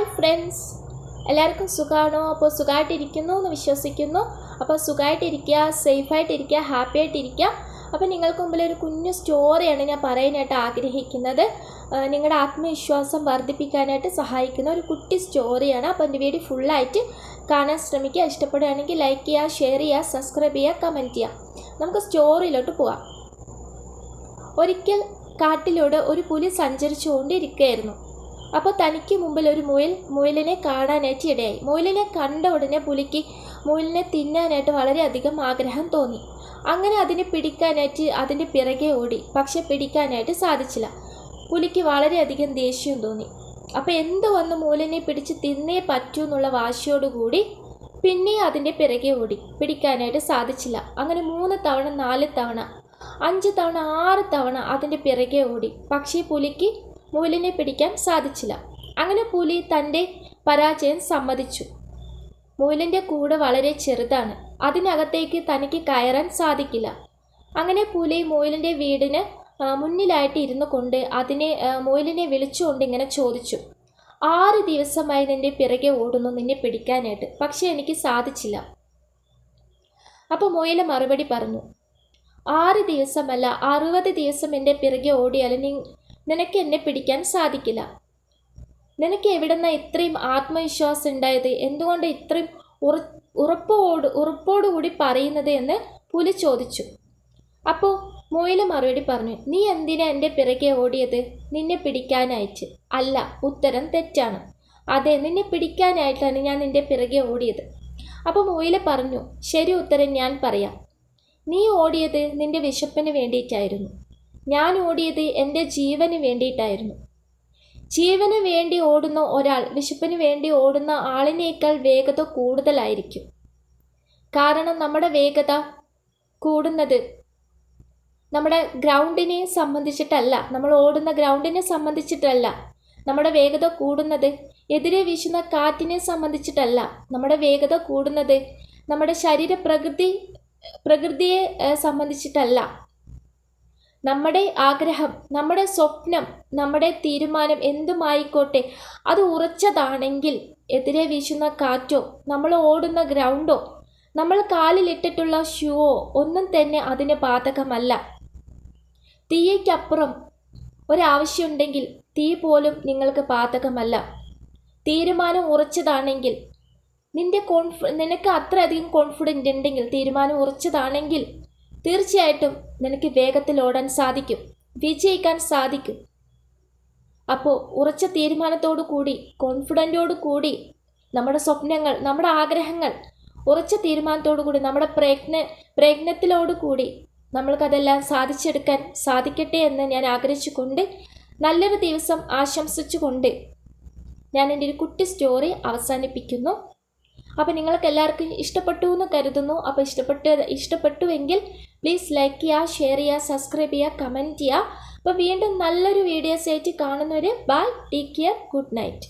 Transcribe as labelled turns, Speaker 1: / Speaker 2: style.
Speaker 1: Hi friends എല്ലാവർക്കും സുഖമാണോ? അപ്പോൾ സുഖമായിട്ടിരിക്കുന്നു എന്ന് വിശ്വസിക്കുന്നു. അപ്പോൾ സുഖമായിട്ടിരിക്കുക സേഫായിട്ടിരിക്കുക ഹാപ്പി ആയിട്ടിരിക്കുക അപ്പോൾ നിങ്ങൾക്ക് മുമ്പിൽ ഒരു കുഞ്ഞു സ്റ്റോറിയാണ് ഞാൻ പറയാനായിട്ട് ആഗ്രഹിക്കുന്നത്. നിങ്ങളുടെ ആത്മവിശ്വാസം വർദ്ധിപ്പിക്കാനായിട്ട് സഹായിക്കുന്ന ഒരു കുട്ടി സ്റ്റോറിയാണ്. അപ്പോൾ എന്റെ വീഡിയോ ഫുള്ളായിട്ട് കാണാൻ ശ്രമിക്കുക. ഇഷ്ടപ്പെടുകയാണെങ്കിൽ ലൈക്ക് ചെയ്യുക ഷെയർ ചെയ്യുക സബ്സ്ക്രൈബ് ചെയ്യുക കമന്റ് ചെയ്യുക. നമുക്ക് സ്റ്റോറിയിലോട്ട് പോവാം. ഒരിക്കൽ കാട്ടിലൂടെ ഒരു പുലി സഞ്ചരിച്ചുകൊണ്ടിരിക്കുകയായിരുന്നു. അപ്പോൾ തനിക്ക് മുമ്പിൽ ഒരു മുയൽ മുയലിനെ കാണാനായിട്ട് ഇടയായി. മുയലിനെ കണ്ട ഉടനെ പുലിക്ക് മുയലിനെ തിന്നാനായിട്ട് വളരെയധികം ആഗ്രഹം തോന്നി. അങ്ങനെ അതിനെ പിടിക്കാനായിട്ട് അതിന്റെ പിറകെ ഓടി. പക്ഷെ പിടിക്കാനായിട്ട് സാധിച്ചില്ല. പുലിക്ക് വളരെയധികം ദേഷ്യം തോന്നി. അപ്പോൾ എന്ത് വന്ന് മുയലിനെ പിടിച്ച് തിന്നേ പറ്റൂ എന്നുള്ള വാശിയോടുകൂടി പിന്നെ അതിന്റെ പിറകെ ഓടി. പിടിക്കാനായിട്ട് സാധിച്ചില്ല. അങ്ങനെ മൂന്ന് തവണ നാല് തവണ അഞ്ച് തവണ ആറ് തവണ അതിന്റെ പിറകെ ഓടി. പക്ഷേ പുലിക്ക് മുയലിനെ പിടിക്കാൻ സാധിച്ചില്ല. അങ്ങനെ പുലി തന്റെ പരാജയം സമ്മതിച്ചു. മുയലിന്റെ കൂട് വളരെ ചെറുതാണ്. അതിനകത്തേക്ക് തനിക്ക് കയറാൻ സാധിക്കില്ല. അങ്ങനെ പുലി മുയലിന്റെ വീടിന് മുന്നിലായിട്ട് ഇരുന്നു കൊണ്ട് അതിനെ മുയലിനെ വിളിച്ചുകൊണ്ട് ഇങ്ങനെ ചോദിച്ചു. ആറ് ദിവസമായി നിന്റെ പിറകെ ഓടുന്നു നിന്നെ പിടിക്കാനായിട്ട്. പക്ഷേ എനിക്ക് സാധിച്ചില്ല. അപ്പോൾ മുയൽ മറുപടി പറഞ്ഞു. ആറ് ദിവസമല്ല അറുപത് ദിവസം എന്റെ പിറകെ ഓടിയാലും നിനക്ക് എന്നെ പിടിക്കാൻ സാധിക്കില്ല. നിനക്ക് എവിടുന്ന ഇത്രയും ആത്മവിശ്വാസം ഉണ്ടായത്? എന്തുകൊണ്ട് ഇത്രയും ഉറ ഉറപ്പോട് ഉറപ്പോടുകൂടി പറയുന്നത് എന്ന് പുലി ചോദിച്ചു. അപ്പോൾ മുയൽ മറുപടി പറഞ്ഞു നീ എന്തിനാ എന്റെ പിറകെ ഓടിയത്? നിന്നെ പിടിക്കാനായിട്ട്. അല്ല ഉത്തരം തെറ്റാണ്. അതെ നിന്നെ പിടിക്കാനായിട്ടാണ് ഞാൻ നിന്റെ പിറകെ ഓടിയത്. അപ്പോൾ മുയൽ പറഞ്ഞു ശരി ഉത്തരം ഞാൻ പറയാം. നീ ഓടിയത് നിന്റെ വിശപ്പിന് വേണ്ടിയിട്ടായിരുന്നു. ഞാൻ ഓടിയത് എന്റെ ജീവന് വേണ്ടിയിട്ടായിരുന്നു. ജീവന് വേണ്ടി ഓടുന്ന ഒരാൾ വിശപ്പിന് വേണ്ടി ഓടുന്ന ആളിനേക്കാൾ വേഗത കൂടുതലായിരിക്കും. കാരണം നമ്മുടെ വേഗത കൂടുന്നത് നമ്മുടെ ഗ്രൗണ്ടിനെ സംബന്ധിച്ചിട്ടല്ല. നമ്മൾ ഓടുന്ന ഗ്രൗണ്ടിനെ സംബന്ധിച്ചിട്ടല്ല. നമ്മുടെ വേഗത കൂടുന്നത് എതിരെ വീശുന്ന കാറ്റിനെ സംബന്ധിച്ചിട്ടല്ല. നമ്മുടെ വേഗത കൂടുന്നത് നമ്മുടെ ശരീരപ്രകൃതി പ്രകൃതിയെ സംബന്ധിച്ചിട്ടല്ല. നമ്മുടെ ആഗ്രഹം നമ്മുടെ സ്വപ്നം നമ്മുടെ തീരുമാനം എന്തുമായിക്കോട്ടെ അത് ഉറച്ചതാണെങ്കിൽ എതിരെ വീശുന്ന കാറ്റോ നമ്മൾ ഓടുന്ന ഗ്രൗണ്ടോ നമ്മൾ കാലിലിട്ടിട്ടുള്ള ഷൂവോ ഒന്നും തന്നെ അതിന് ബാധകമല്ല. തീയയ്ക്കപ്പുറം ഒരാവശ്യമുണ്ടെങ്കിൽ തീ പോലും നിങ്ങൾക്ക് ബാധകമല്ല. തീരുമാനം ഉറച്ചതാണെങ്കിൽ നിന്റെ കോൺഫ് നിനക്ക് അത്രയധികം കോൺഫിഡന്റ് ഉണ്ടെങ്കിൽ തീരുമാനം ഉറച്ചതാണെങ്കിൽ തീർച്ചയായിട്ടും നിനക്ക് വേഗത്തിൽ ഓടാൻ സാധിക്കും. വിജയിക്കാൻ സാധിക്കും. അപ്പോൾ ഉറച്ച തീരുമാനത്തോടു കൂടി കോൺഫിഡന്റോടു കൂടി നമ്മുടെ സ്വപ്നങ്ങൾ നമ്മുടെ ആഗ്രഹങ്ങൾ ഉറച്ച തീരുമാനത്തോടു കൂടി നമ്മുടെ പ്രയത്ന പ്രയത്നത്തിലോടു കൂടി നമ്മൾക്കതെല്ലാം സാധിച്ചെടുക്കാൻ സാധിക്കട്ടെ എന്ന് ഞാൻ ആഗ്രഹിച്ചുകൊണ്ട് നല്ലൊരു ദിവസം ആശംസിച്ചുകൊണ്ട് ഞാൻ എന്റെ ഒരു കുട്ടി സ്റ്റോറി അവസാനിപ്പിക്കുന്നു. അപ്പോൾ നിങ്ങൾക്ക് എല്ലാവർക്കും ഇഷ്ടപ്പെട്ടു എന്ന് കരുതുന്നു. അപ്പോൾ ഇഷ്ടപ്പെട്ട് ഇഷ്ടപ്പെട്ടുവെങ്കിൽ പ്ലീസ് ലൈക്ക് ചെയ്യുക ഷെയർ ചെയ്യുക സബ്സ്ക്രൈബ് ചെയ്യുക കമന്റ് ചെയ്യുക അപ്പോൾ വീണ്ടും നല്ലൊരു വീഡിയോസ് ആയിട്ട് കാണുന്നവർ bye take care good night